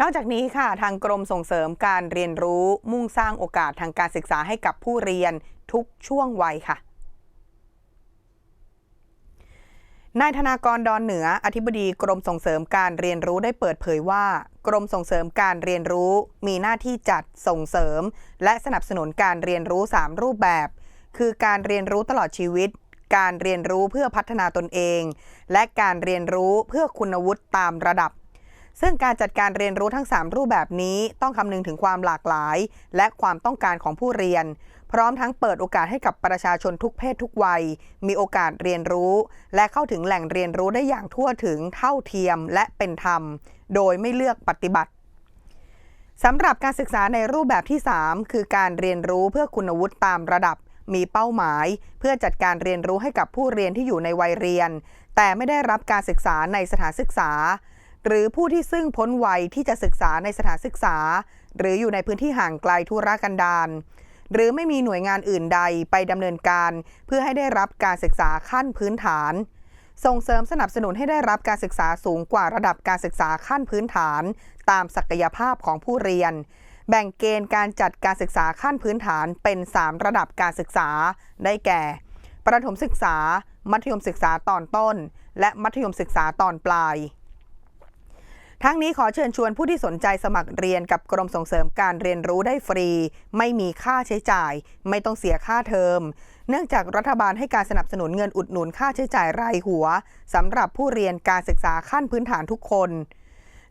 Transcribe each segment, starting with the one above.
นอกจากนี้ค่ะทางกรมส่งเสริมการเรียนรู้มุ่งสร้างโอกาสทางการศึกษาให้กับผู้เรียนทุกช่วงวัยค่ะนายธนากรดอนเหนือ อธิบดีกรมส่งเสริมการเรียนรู้ได้เปิดเผยว่า กรมส่งเสริมการเรียนรู้ มีหน้าที่จัดส่งเสริม และสนับสนุนการเรียนรู้ 3 รูปแบบ คือการเรียนรู้ตลอดชีวิต การเรียนรู้เพื่อพัฒนาตนเอง และการเรียนรู้เพื่อคุณวุฒิตามระดับ ซึ่งการจัดการเรียนรู้ทั้ง 3 รูปแบบนี้ต้องคำนึงถึงความหลากหลาย และความต้องการของผู้เรียน พร้อมทั้งเปิดโอกาสให้กับประชาชนทุกเพศทุกวัย มีโอกาสเรียนรู้ และเข้าถึงแหล่งเรียนรู้ได้อย่างทั่วถึงเท่าเทียมและเป็นธรรม โดยไม่เลือกปฏิบัติสำหรับการศึกษาในรูปแบบที่ 3 คือการเรียนรู้เพื่อคุณวุฒิตามระดับ มีเป้าหมาย เพื่อจัดการเรียนรู้ให้กับผู้เรียนที่อยู่ในวัยเรียน แต่ไม่ได้รับการศึกษาในสถานศึกษา หรือผู้ที่ซึ่งพ้นวัยที่จะศึกษาในสถานศึกษา หรืออยู่ในพื้นที่ห่างไกลทุรกันดารหรือไม่มีหน่วยงานอื่นใดไปดำเนินการ เพื่อให้ได้รับการศึกษาขั้นพื้นฐาน ส่งเสริมสนับสนุนให้ได้รับการศึกษาสูงกว่าระดับการศึกษาขั้นพื้นฐาน ตามศักยภาพของผู้เรียน แบ่งเกณฑ์การจัดการศึกษาขั้นพื้นฐานเป็น 3 ระดับการศึกษา ได้แก่ ประถมศึกษา มัธยมศึกษาตอนต้น และมัธยมศึกษาตอนปลาย ทั้งนี้ขอเชิญชวนผู้ที่สนใจสมัครเรียนกับกรมส่งเสริมการเรียนรู้ได้ฟรี ไม่มีค่าใช้จ่าย ไม่ต้องเสียค่าเทอม เนื่องจากรัฐบาลให้การสนับสนุนเงินอุดหนุนค่าใช้จ่ายรายหัวสำหรับผู้เรียนการศึกษาขั้นพื้นฐานทุกคน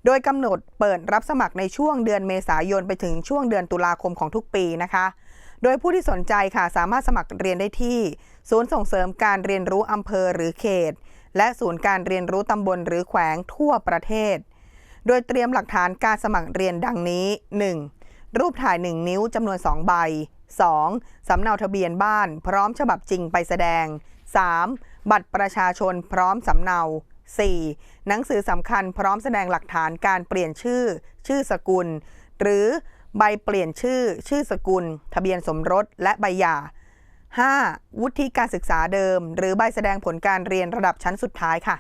โดยกำหนดเปิดรับสมัครในช่วงเดือนเมษายนไปถึงช่วงเดือนตุลาคมของทุกปีนะคะ โดยผู้ที่สนใจค่ะสามารถสมัครเรียนได้ที่ ศูนย์ส่งเสริมการเรียนรู้อำเภอหรือเขต และศูนย์การเรียนรู้ตำบลหรือแขวงทั่วประเทศ โดยเตรียมหลักฐานการสมัครเรียนดังนี้ 1. รูปถ่าย 1 นิ้วจำนวน 2 ใบ 2. สำเนาทะเบียนบ้านพร้อมฉบับจริงไปแสดง 3. บัตรประชาชนพร้อมสำเนา 4. หนังสือสำคัญพร้อมแสดงหลักฐานการเปลี่ยนชื่อ ชื่อสกุล หรือใบเปลี่ยนชื่อ ชื่อสกุล ทะเบียนสมรส และใบหย่า 5. วุฒิการศึกษาเดิม หรือใบแสดงผลการเรียนระดับชั้นสุดท้ายค่ะ